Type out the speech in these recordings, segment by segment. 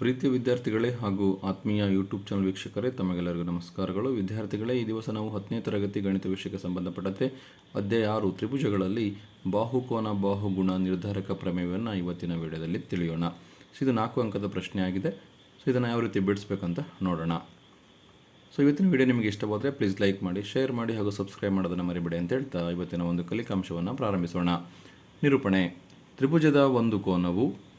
ಪ್ರೀತಿಯ ವಿದ್ಯಾರ್ಥಿಗಳೇ ಹಾಗೂ ಆತ್ಮೀಯ ಯೂಟ್ಯೂಬ್ ಚಾನಲ್ ವೀಕ್ಷಕರೇ, ತಮಗೆಲ್ಲರಿಗೂ ನಮಸ್ಕಾರಗಳು. ವಿದ್ಯಾರ್ಥಿಗಳೇ, ಈ ದಿವಸ ನಾವು ಹತ್ತನೇ ತರಗತಿ ಗಣಿತ ವಿಷಯಕ್ಕೆ ಸಂಬಂಧಪಟ್ಟಂತೆ ಅಧ್ಯಾಯ ಆರು ತ್ರಿಭುಜಗಳಲ್ಲಿ ಬಾಹುಕೋನ, ಬಾಹುಗುಣ ನಿರ್ಧಾರಕ ಪ್ರಮೇಯವನ್ನು ಇವತ್ತಿನ ವಿಡಿಯೋದಲ್ಲಿ ತಿಳಿಯೋಣ. ಸೊ, ಇದು ನಾಲ್ಕು ಅಂಕದ ಪ್ರಶ್ನೆ ಆಗಿದೆ ಸೊ, ಇದನ್ನು ಯಾವ ರೀತಿ ಬಿಡಿಸ್ಬೇಕಂತ ನೋಡೋಣ. ಸೊ, ಇವತ್ತಿನ ವಿಡಿಯೋ ನಿಮಗೆ ಇಷ್ಟವಾದರೆ ಪ್ಲೀಸ್ ಲೈಕ್ ಮಾಡಿ, ಶೇರ್ ಮಾಡಿ ಹಾಗೂ ಸಬ್ಸ್ಕ್ರೈಬ್ ಮಾಡೋದನ್ನು ಮರಿಬೇಡಿ ಅಂತ ಹೇಳ್ತಾ ಇವತ್ತಿನ ಒಂದು ಕಲಿಕಾಂಶವನ್ನು ಪ್ರಾರಂಭಿಸೋಣ. ನಿರೂಪಣೆ, ತ್ರಿಭುಜದ ಒಂದು ಕೋನವು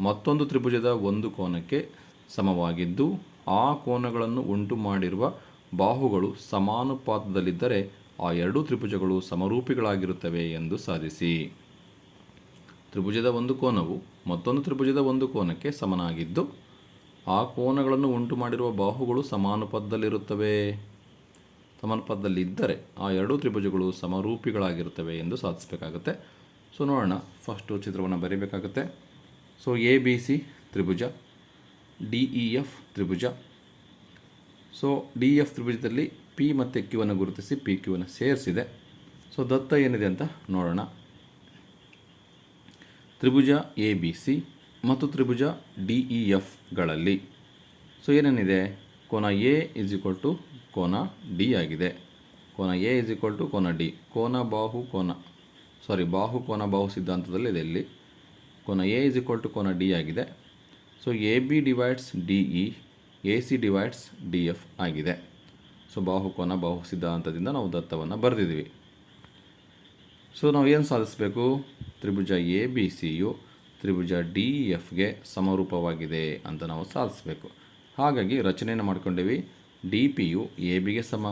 ಮತ್ತೊಂದು ತ್ರಿಭುಜದ ಒಂದು ಕೋನಕ್ಕೆ ಸಮವಾಗಿದ್ದು, ಆ ಕೋನಗಳನ್ನು ಉಂಟು ಮಾಡಿರುವ ಬಾಹುಗಳು ಸಮಾನುಪಾತದಲ್ಲಿದ್ದರೆ ಆ ಎರಡೂ ತ್ರಿಭುಜಗಳು ಸಮರೂಪಿಗಳಾಗಿರುತ್ತವೆ ಎಂದು ಸಾಧಿಸಿ. ತ್ರಿಭುಜದ ಒಂದು ಕೋನವು ಮತ್ತೊಂದು ತ್ರಿಭುಜದ ಒಂದು ಕೋನಕ್ಕೆ ಸಮನಾಗಿದ್ದು, ಆ ಕೋನಗಳನ್ನು ಉಂಟು ಮಾಡಿರುವ ಬಾಹುಗಳು ಸಮಾನುಪಾತದಲ್ಲಿರುತ್ತವೆ. ಸಮಾನುಪಾತದಲ್ಲಿದ್ದರೆ ಆ ಎರಡೂ ತ್ರಿಭುಜಗಳು ಸಮರೂಪಿಗಳಾಗಿರುತ್ತವೆ ಎಂದು ಸಾಧಿಸಬೇಕಾಗುತ್ತೆ. ಸೊ, ನೋಡೋಣ. ಫಸ್ಟು ಚಿತ್ರವನ್ನು ಬರೀಬೇಕಾಗುತ್ತೆ. ಸೊ ಎ ಬಿ ಸಿ ತ್ರಿಭುಜ. ಡಿ ಇ ಎಫ್ ತ್ರಿಭುಜ. ಸೊ ಡಿ ಎಫ್ ತ್ರಿಭುಜದಲ್ಲಿ ಪಿ ಮತ್ತು ಕ್ಯೂವನ್ನು ಗುರುತಿಸಿ ಪಿ ಕ್ಯೂವನ್ನು ಸೇರಿಸಿದೆ. ಸೊ ದತ್ತ ಏನಿದೆ ಅಂತ ನೋಡೋಣ. ತ್ರಿಭುಜ ಎ ಬಿ ಸಿ ಮತ್ತು ತ್ರಿಭುಜ ಡಿ ಇ ಎಫ್ಗಳಲ್ಲಿ ಸೊ ಏನೇನಿದೆ? ಕೋನ ಎ ಇಸ್ ಈಕ್ವಲ್ ಟು ಕೋನ ಡಿ ಆಗಿದೆ. ಕೋನ ಎ ಇಸ್ ಈಕ್ವಲ್ ಟು ಕೋನ ಡಿ ಕೋನ ಬಾಹು, ಕೋನ ಸಾರಿ ಬಾಹು, ಕೋನ ಬಾಹು ಸಿದ್ಧಾಂತದಲ್ಲಿ ಇದೆ ಇಲ್ಲಿ. ಕೋನ ಎ ಇಸ್ ಈಕ್ವಲ್ ಟು ಕೋನ ಡಿ ಆಗಿದೆ. So A B divides D E A C divides D F ಆಗಿದೆ. ಸೊ ಬಾಹು ಕೋನ, ಬಾಹು ಸಿದ್ಧಾಂತದಿಂದ ನಾವು ದತ್ತವನ್ನು ಬರೆದಿದ್ದೀವಿ ಸೊ ನಾವು ಏನು ಸಾಧಿಸಬೇಕು? ತ್ರಿಭುಜ ಎ ಬಿ ಸಿಯು ತ್ರಿಭುಜ ಡಿ ಎಫ್ಗೆ ಸಮರೂಪವಾಗಿದೆ ಅಂತ ನಾವು ಸಾಧಿಸಬೇಕು. ಹಾಗಾಗಿ ರಚನೆಯನ್ನು ಮಾಡ್ಕೊಂಡೇವಿ. ಡಿ ಪಿಯು ಎ ಬಿಗೆ ಸಮ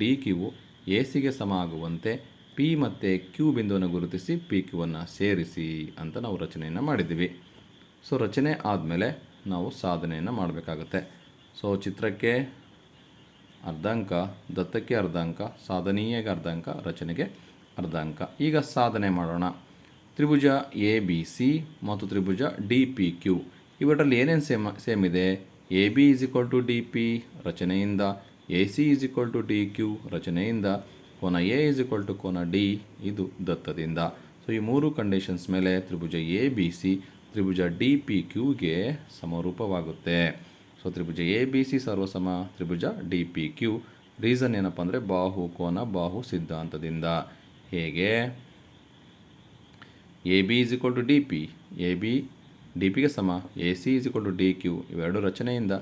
ಡಿ ಕ್ಯೂ ಎ ಸಿಗೆ ಸಮ ಆಗುವಂತೆ ಪಿ ಮತ್ತು ಕ್ಯೂ ಬಿಂದುವನ್ನು ಗುರುತಿಸಿ ಪಿ ಕ್ಯೂವನ್ನು ಸೇರಿಸಿ ಅಂತ ನಾವು ರಚನೆಯನ್ನು ಮಾಡಿದ್ದೀವಿ. ಸೊ ರಚನೆ ಆದಮೇಲೆ ನಾವು ಸಾಧನೆಯನ್ನು ಮಾಡಬೇಕಾಗುತ್ತೆ. ಸೊ ಚಿತ್ರಕ್ಕೆ ಅರ್ಧ ಅಂಕ ದತ್ತಕ್ಕೆ ಅರ್ಧಾಂಕ ಸಾಧನೀಯಗೆ ಅರ್ಧ ಅಂಕ ರಚನೆಗೆ ಅರ್ಧ ಅಂಕ ಈಗ ಸಾಧನೆ ಮಾಡೋಣ. ತ್ರಿಭುಜ ಎ ಬಿ ಸಿ ಮತ್ತು ತ್ರಿಭುಜ ಡಿ ಪಿ ಕ್ಯೂ ಇವರಲ್ಲಿ ಏನೇನು ಸೇಮ್ ಸೇಮ್ ಇದೆ? A B is equal to D P ರಚನೆಯಿಂದ. A C is equal to D Q ರಚನೆಯಿಂದ. ಕೋನ ಎ ಇಸ್ ಈಕ್ವಲ್ ಟು ಕೋನ ಡಿ ಇದು ದತ್ತದಿಂದ. ಸೊ ಈ ಮೂರು ಕಂಡೀಷನ್ಸ್ ಮೇಲೆ ತ್ರಿಭುಜ ಎ ಬಿ ಸಿ ತ್ರಿಭುಜ ಡಿ ಪಿ ಕ್ಯೂಗೆ ಸಮರೂಪವಾಗುತ್ತೆ. ಸೊ ತ್ರಿಭುಜ ಎ ಬಿ ಸಿ ಸರ್ವಸಮ, ತ್ರಿಭುಜ ಡಿ ಪಿ ಕ್ಯೂ ರೀಸನ್ ಏನಪ್ಪ ಅಂದರೆ ಬಾಹು, ಕೋನ, ಬಾಹು ಸಿದ್ಧಾಂತದಿಂದ. ಹೇಗೆ? A B is equal to D P A B D ಪಿಗೆ ಸಮ. A C is equal to D Q ಇವೆರಡು ರಚನೆಯಿಂದ.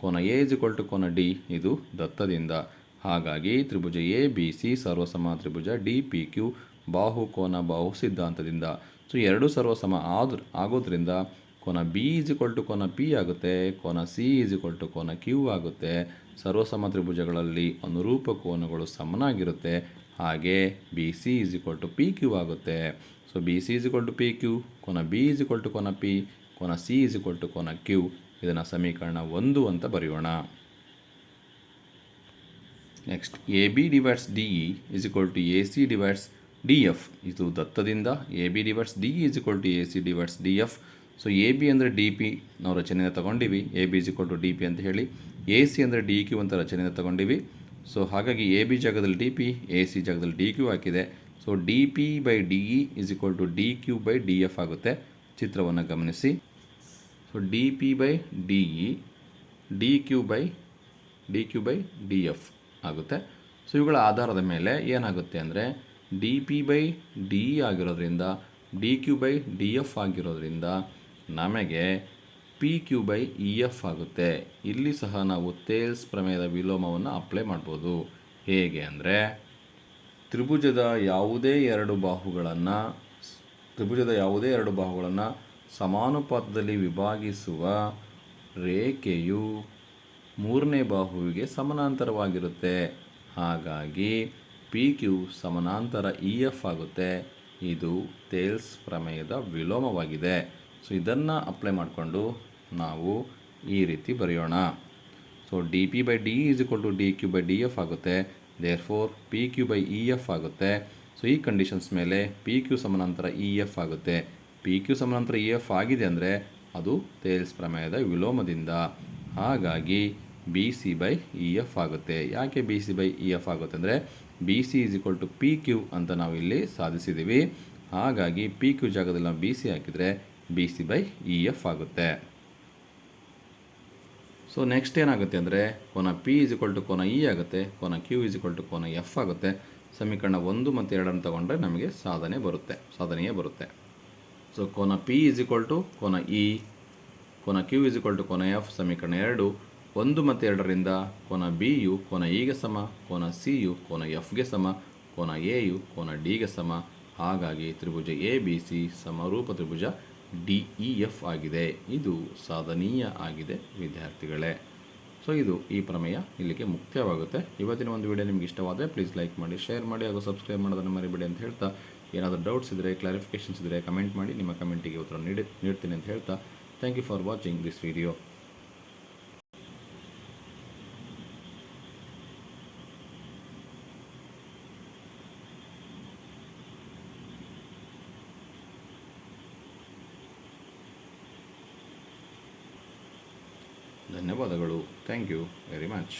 ಕೋನ ಎ ಇಸ್ ಈಕ್ವಲ್ ಟು ಕೋನ ಡಿ ಇದು ದತ್ತದಿಂದ. ಹಾಗಾಗಿ ತ್ರಿಭುಜ ಎ, ಬಿ, ಸಿ, ಸರ್ವಸಮ ತ್ರಿಭುಜ, ಡಿ, ಪಿ, ಕ್ಯೂ, ಬಾಹು, ಕೋನ, ಬಾಹು ಸಿದ್ಧಾಂತದಿಂದ. ಸೊ ಎರಡು ಸರ್ವಸಮ ಆದ್ರ, ಆಗೋದ್ರಿಂದ ಕೋನ ಬಿ ಈಸ್ ಈಕ್ವಲ್ ಟು ಕೋನ ಪಿ ಆಗುತ್ತೆ, ಕೋನ ಸಿ ಈಸ್ ಈಕ್ವಲ್ ಟು ಕೋನ ಕ್ಯೂ ಆಗುತ್ತೆ. ಸರ್ವಸಮ ತ್ರಿಭುಜಗಳಲ್ಲಿ ಅನುರೂಪ ಕೋನಗಳು ಸಮನಾಗಿರುತ್ತೆ. ಹಾಗೆ B C is equal to P Q ಆಗುತ್ತೆ. So B C is equal to P Q, ಕೋನ ಬಿ ಈಸ್ ಈಕ್ವಲ್ ಟು ಕೋನ ಪಿ, ಕೋನ ಸಿ ಈಸ್ ಈಕ್ವಲ್ ಟು ಕೋನ ಕ್ಯೂ. ಇದನ್ನು ಸಮೀಕರಣ ಒಂದು ಅಂತ ಬರೆಯೋಣ. Next A B divides D E is equal to A C divides D F ಇದು ದತ್ತದಿಂದ A B divides D E is equal to A C divides D F so A B ಅಂದರೆ D P ನಾವು ರಚನೆಯಿಂದ ತೊಗೊಂಡಿವಿ. A B is equal to D P ಅಂತ ಹೇಳಿ. A C ಅಂದರೆ D Q ಅಂತ ರಚನೆಯಿಂದ ತೊಗೊಂಡಿವಿ. ಸೊ ಹಾಗಾಗಿ ಎ ಬಿ ಜಾಗದಲ್ಲಿ ಡಿ ಪಿ ಎ ಸಿ ಜಾಗದಲ್ಲಿ ಡಿ ಕ್ಯೂ ಹಾಕಿದೆ. So D P by D E is equal to D Q by D F ಆಗುತ್ತೆ. ಚಿತ್ರವನ್ನು ಗಮನಿಸಿ. So D P by D E D Q by D Q by D F ಆಗುತ್ತೆ. So ಇವುಗಳ ಆಧಾರದ ಮೇಲೆ ಏನಾಗುತ್ತೆ ಅಂದರೆ D P by D E ಆಗಿರೋದ್ರಿಂದ D Q by D F ಆಗಿರೋದ್ರಿಂದ ನಮಗೆ P Q by E F ಆಗುತ್ತೆ. ಇಲ್ಲಿ ಸಹ ನಾವು ತೇಲ್ಸ್ ಪ್ರಮೇಯದ ವಿಲೋಮವನ್ನು ಅಪ್ಲೈ ಮಾಡ್ಬೋದು. ಹೇಗೆ ಅಂದರೆ ತ್ರಿಭುಜದ ಯಾವುದೇ ಎರಡು ಬಾಹುಗಳನ್ನು ತ್ರಿಭುಜದ ಯಾವುದೇ ಎರಡು ಬಾಹುಗಳನ್ನು ಸಮಾನುಪಾತದಲ್ಲಿ ವಿಭಾಗಿಸುವ ರೇಖೆಯು ಮೂರನೇ ಬಾಹುವಿಗೆ ಸಮಾನಾಂತರವಾಗಿರುತ್ತೆ. ಹಾಗಾಗಿ ಪಿ ಕ್ಯೂ ಸಮಾನಾಂತರ ಇ ಎಫ್ ಆಗುತ್ತೆ. ಇದು ತೇಲ್ಸ್ ಪ್ರಮೇಯದ ವಿಲೋಮವಾಗಿದೆ. ಸೊ ಇದನ್ನು ಅಪ್ಲೈ ಮಾಡಿಕೊಂಡು ನಾವು ಈ ರೀತಿ ಬರೆಯೋಣ. So D P by D is equal to D Q by D F ಆಗುತ್ತೆ. Therefore P Q by E F ಆಗುತ್ತೆ. ಸೊ ಈ ಕಂಡೀಷನ್ಸ್ ಮೇಲೆ ಪಿ ಕ್ಯೂ ಸಮಾನಾಂತರ ಇ ಎಫ್ ಆಗುತ್ತೆ. ಪಿ ಕ್ಯೂ ಸಮಾನಾಂತರ ಇ ಎಫ್ ಆಗಿದೆ ಅಂದರೆ ಅದು ತೇಲ್ಸ್ ಪ್ರಮೇಯದ ವಿಲೋಮದಿಂದ. ಹಾಗಾಗಿ B C by E F ಆಗುತ್ತೆ. ಯಾಕೆ B C by E F ಆಗುತ್ತೆ ಅಂದರೆ B C is equal to P Q ಅಂತ ನಾವು ಇಲ್ಲಿ ಸಾಧಿಸಿದ್ದೀವಿ ಹಾಗಾಗಿ ಪಿ ಕ್ಯೂ ಜಾಗದಲ್ಲಿ ನಾವು ಬಿ ಸಿ ಹಾಕಿದರೆ B C by E F ಆಗುತ್ತೆ. ಸೊ ನೆಕ್ಸ್ಟ್ ಏನಾಗುತ್ತೆ ಅಂದರೆ ಕೋನ ಪಿ ಇಸ್ ಇಕ್ವಲ್ ಟು ಕೋನ ಇ ಆಗುತ್ತೆ, ಕೋನ ಕ್ಯೂ ಇಸ್ ಇಕ್ವಲ್ ಟು ಕೋನ ಎಫ್ ಆಗುತ್ತೆ. ಸಮೀಕರಣ ಒಂದು ಮತ್ತು ಎರಡನ್ನು ತಗೊಂಡ್ರೆ ನಮಗೆ ಸಾಧನೆ ಬರುತ್ತೆ, ಸಾಧನೆಯೇ ಬರುತ್ತೆ. ಸೊ ಕೋನ ಪಿ ಇಸ್ ಇಕ್ವಲ್ ಟು ಕೋನ ಇ ಕೋನ ಕ್ಯೂ ಇಸ್ ಇಕ್ವಲ್ ಟು ಕೋನ ಎಫ್ ಸಮೀಕರಣ ಎರಡು. ಒಂದು ಮತ್ತು ಎರಡರಿಂದ ಕೋನ ಬಿ ಯು, ಕೋನ ಇಗೆ ಸಮ, ಕೋನ ಸಿ ಯು, ಕೋನ ಎಫ್ಗೆ ಸಮ, ಕೋನ ಎ ಯು, ಕೋನ ಡಿಗೆ ಸಮ. ಹಾಗಾಗಿ ತ್ರಿಭುಜ ಎ, ಬಿ, ಸಿ ಸಮರೂಪ ತ್ರಿಭುಜ ಡಿ, ಇ, ಎಫ್ ಆಗಿದೆ. ಇದು ಸಾಧನೀಯ ಆಗಿದೆ, ವಿದ್ಯಾರ್ಥಿಗಳೇ. ಸೊ ಇದು ಈ ಪ್ರಮೇಯ ಇಲ್ಲಿಗೆ ಮುಖ್ಯವಾಗುತ್ತೆ. ಇವತ್ತಿನ ಒಂದು ವಿಡಿಯೋ ನಿಮ್ಗೆ ಇಷ್ಟವಾದರೆ ಪ್ಲೀಸ್ ಲೈಕ್ ಮಾಡಿ ಶೇರ್ ಮಾಡಿ ಹಾಗೂ ಸಬ್ಸ್ಕ್ರೈಬ್ ಮಾಡೋದನ್ನು ಮರಿಬೇಡಿ ಅಂತ ಹೇಳ್ತಾ, ಏನಾದರೂ ಡೌಟ್ಸ್ ಇದ್ದರೆ ಕ್ಲಾರಿಫಿಕೇಷನ್ಸ್ ಇದ್ದರೆ ಕಮೆಂಟ್ ಮಾಡಿ, ನಿಮ್ಮ ಕಮೆಂಟಿಗೆ ಉತ್ತರ ನೀಡಿ, ನೀಡ್ತೀನಿ ಅಂತ ಹೇಳ್ತಾ thank you for watching this video ಧನ್ಯವಾದಗಳು. Thank you very much